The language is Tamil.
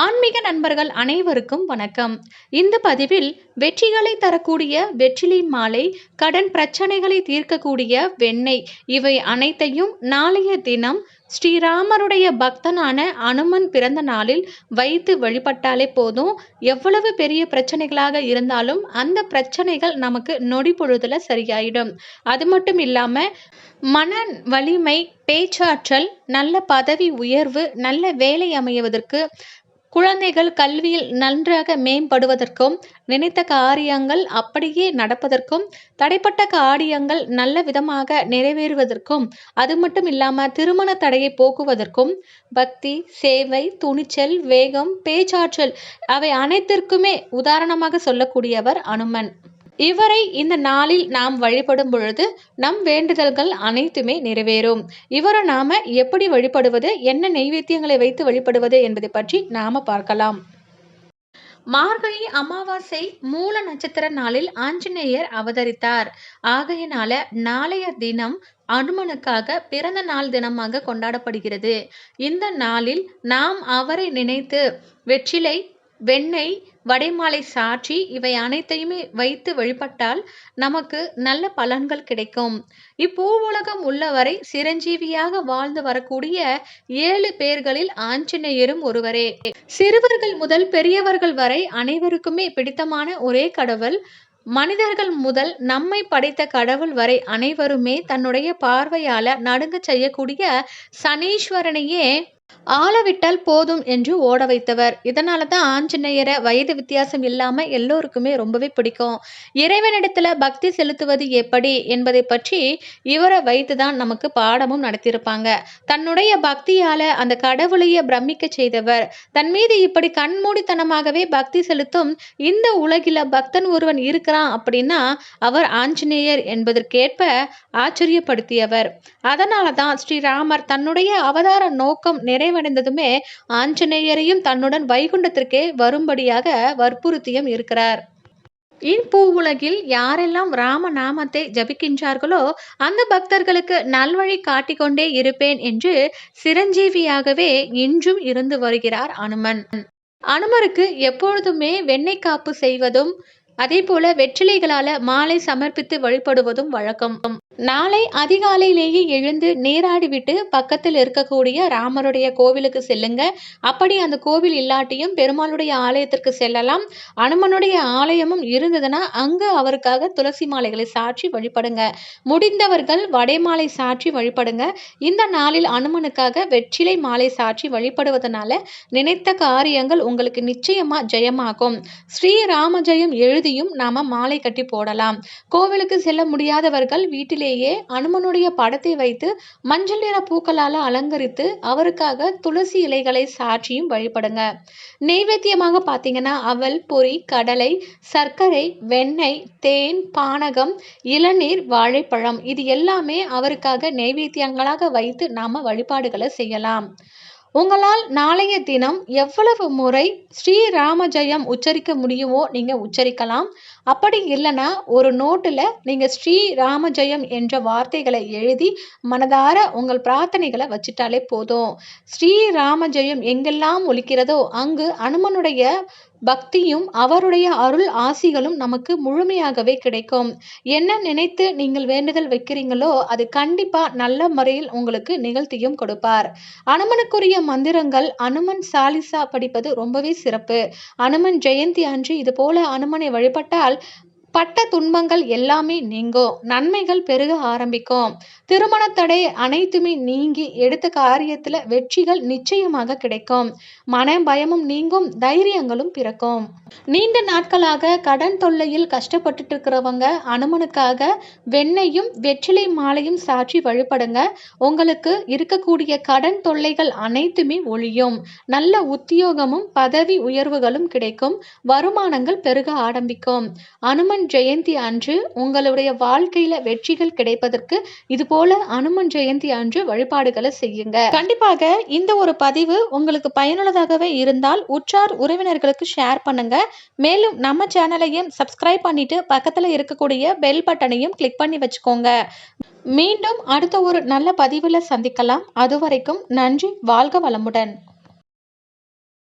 ஆன்மீக நண்பர்கள் அனைவருக்கும் வணக்கம். இந்த பதிவில் வெற்றிகளை தரக்கூடிய வெற்றிலை மாலை கடன் பிரச்சனைகளை தீர்க்கக்கூடிய வெண்ணெய் இவை அனைத்தையும் நாளைய தினம் ஸ்ரீராமருடைய பக்தனான அனுமன் பிறந்த நாளில் வைத்து வழிபட்டாலே போதும். எவ்வளவு பெரிய பிரச்சனைகளாக இருந்தாலும் அந்த பிரச்சனைகள் நமக்கு நொடி பொழுதுல சரியாயிடும். அது மட்டும் இல்லாம மன வலிமை பேச்சாற்றல் நல்ல பதவி உயர்வு நல்ல வேலை அமைவதற்கு குழந்தைகள் கல்வியில் நன்றாக மேம்படுவதற்கும் நினைத்த காரியங்கள் அப்படியே நடப்பதற்கும் தடைப்பட்ட காரியங்கள் நல்ல விதமாக நிறைவேறுவதற்கும் அது மட்டும் இல்லாமல் திருமண தடையை போக்குவதற்கும் பக்தி சேவை துணிச்சல் வேகம் பேச்சாற்றல் அவை அனைத்திற்குமே உதாரணமாக சொல்லக்கூடியவர் அனுமன். இவரை இந்த நாளில் நாம் வழிபடும் பொழுது நம் வேண்டுதல்கள் அனைத்துமே நிறைவேறும். இவரை நாம எப்படி வழிபடுவது என்ன நெய்வேத்தியங்களை வைத்து வழிபடுவது என்பதை பற்றி நாம பார்க்கலாம். மார்கழி அமாவாசை மூல நட்சத்திர நாளில் ஆஞ்சநேயர் அவதரித்தார். ஆகையினால நாளைய தினம் அனுமனுக்காக பிறந்த நாள் தினமாக கொண்டாடப்படுகிறது. இந்த நாளில் நாம் அவரை நினைத்து வெற்றிலை வெண்ணெய் வடைமாலை சாற்றி இவை அனைத்தையுமே வைத்து வழிபட்டால் நமக்கு நல்ல பலன்கள் கிடைக்கும். இப்பூ உலகம் உள்ளவரை சிரஞ்சீவியாக வாழ்ந்து வரக்கூடிய ஏழு பேர்களில் ஆஞ்சநேயரும் ஒருவரே. சிறுவர்கள் முதல் பெரியவர்கள் வரை அனைவருக்குமே பிடித்தமான ஒரே கடவுள். மனிதர்கள் முதல் நம்மை படைத்த கடவுள் வரை அனைவருமே தன்னுடைய பார்வையால நடுங்க செய்யக்கூடிய சனீஸ்வரனையே ஆளவிட்டால் போதும் என்று ஓட வைத்தவர். இதனால தான் ஆஞ்சநேயரை வயது வித்தியாசம் இல்லாம எல்லோருக்குமே ரொம்பவே பிடிக்கும். இறைவனிடத்துல பக்தி செலுத்துவது எப்படி என்பதை பற்றி இவரை வைத்து தான் நமக்கு பாடமும் நடத்தியிருப்பாங்க. தன்னுடைய பக்தியால அந்த கடவுளையே பிரமிக்க செய்தவர். தன் மீது இப்படி கண்மூடித்தனமாகவே பக்தி செலுத்தும் இந்த உலகில பக்தன் ஒருவன் இருக்கிறான் அப்படின்னா அவர் ஆஞ்சநேயர் என்பதற்கேற்ப ஆச்சரியப்படுத்தியவர். அதனால தான் ஸ்ரீராமர் தன்னுடைய அவதார நோக்கம் நிறைவடைந்ததுமே ஆஞ்சநேயரையும் தன்னுடன் வைகுண்டத்திற்கே வரும்படியாக வற்புறுத்தியும் இருக்கிறார். இப்பூ உலகில் யாரெல்லாம் ராம நாமத்தை ஜபிக்கின்றார்களோ அந்த பக்தர்களுக்கு நல்வழி காட்டிக்கொண்டே இருப்பேன் என்று சிரஞ்சீவியாகவே இன்றும் இருந்து வருகிறார் அனுமன். அனுமருக்கு எப்பொழுதுமே வெண்ணெய் காப்பு செய்வதும் அதே போல வெற்றிலைகளால மாலை சமர்ப்பித்து வழிபடுவதும் வழக்கம். நாளை அதிகாலையிலேயே எழுந்து நீராடிவிட்டு பக்கத்தில் இருக்கக்கூடிய ராமருடைய கோவிலுக்கு செல்லுங்க. அப்படி அந்த கோவில் இல்லாட்டியும் பெருமாளுடைய ஆலயத்திற்கு செல்லலாம். அனுமனுடைய ஆலயமும் இருந்ததுன்னா அங்கு அவருக்காக துளசி மாலைகளை சாற்றி வழிபடுங்க. முடிந்தவர்கள் வடைமாலை சாற்றி வழிபடுங்க. இந்த நாளில் அனுமனுக்காக வெற்றிலை மாலை சாற்றி வழிபடுவதனால நினைத்த காரியங்கள் உங்களுக்கு நிச்சயமா ஜெயமாகும். ஸ்ரீராம ஜெயம் எழுதியும் நாம மாலை கட்டி போடலாம். கோவிலுக்கு செல்ல முடியாதவர்கள் வீட்டிலே வீட்டிலேயே அனுமனுடைய படத்தை வைத்து மஞ்சள் நிற பூக்களால் அலங்கரித்து அவருக்காக துளசி இலைகளை சாற்றியும் வழிபடுங்க. நெய்வேத்தியமாக பார்த்தீங்கன்னா அவல் பொறி கடலை சர்க்கரை வெண்ணெய் தேன் பானகம் இளநீர் வாழைப்பழம் இது எல்லாமே அவருக்காக நெய்வேத்தியங்களாக வைத்து நாம வழிபாடுகளை செய்யலாம். உங்களால் நாளைய தினம் எவ்வளவு முறை ஸ்ரீராம ஜெயம் உச்சரிக்க முடியுமோ நீங்கள் உச்சரிக்கலாம். அப்படி இல்லைன்னா ஒரு நோட்டில் நீங்கள் ஸ்ரீராம ஜெயம் என்ற வார்த்தைகளை எழுதி மனதார உங்கள் பிரார்த்தனைகளை வச்சிட்டாலே போதும். ஸ்ரீராம ஜெயம் எங்கெல்லாம் ஒழிக்கிறதோ அங்கு அனுமனுடைய பக்தியும் அவருடைய அருள் ஆசிகளும் நமக்கு முழுமையாகவே கிடைக்கும். என்ன நினைத்து நீங்கள் வேண்டுதல் வைக்கிறீங்களோ அது கண்டிப்பா நல்ல முறையில் உங்களுக்கு நிகழ்த்தியும் கொடுப்பார். அனுமனுக்குரிய மந்திரங்கள் அனுமன் சாலிசா படிப்பது ரொம்பவே சிறப்பு. அனுமன் ஜெயந்தி அன்று இது போல அனுமனை வழிபட்டால் பட்ட துன்பங்கள் எல்லாமே நீங்கும். நன்மைகள் பெருக ஆரம்பிக்கும். திருமணத்தடை அனைத்துமே நீங்கி எடுத்த காரியத்துல வெற்றிகள் நிச்சயமாக கிடைக்கும். மன பயமும் நீங்கும் தைரியங்களும் பிறக்கும். நீண்ட நாட்களாக கடன் தொல்லையில் கஷ்டப்பட்டுட்டு இருக்கிறவங்க அனுமனுக்காக வெண்ணையும் வெற்றிலை மாலையும் சாற்றி வழிபடுங்க. உங்களுக்கு இருக்கக்கூடிய கடன் தொல்லைகள் அனைத்துமே ஒழியும். நல்ல உத்தியோகமும் பதவி உயர்வுகளும் கிடைக்கும். வருமானங்கள் பெருக ஆரம்பிக்கும். அனுமன் அனுமன் ஜெயந்தி அன்று உங்களுடைய வாழ்க்கையில வெற்றிகள் கிடைப்பதற்கு இது போல அனுமன் ஜெயந்தி அன்று வழிபாடுகளை செய்யுங்க. கண்டிப்பாக இந்த ஒரு பதிவு உங்களுக்கு பயனுள்ளதாகவே இருந்தால் உற்றார் உறவினர்களுக்கு ஷேர் பண்ணுங்க. மேலும் நம்ம சேனலையும் சப்ஸ்கிரைப் பண்ணிட்டு பக்கத்துல இருக்கக்கூடிய பெல் பட்டனையும் கிளிக் பண்ணி வச்சுக்கோங்க. மீண்டும் அடுத்த ஒரு நல்ல பதிவில் சந்திக்கலாம். அதுவரைக்கும் நன்றி. வாழ்க வளமுடன்.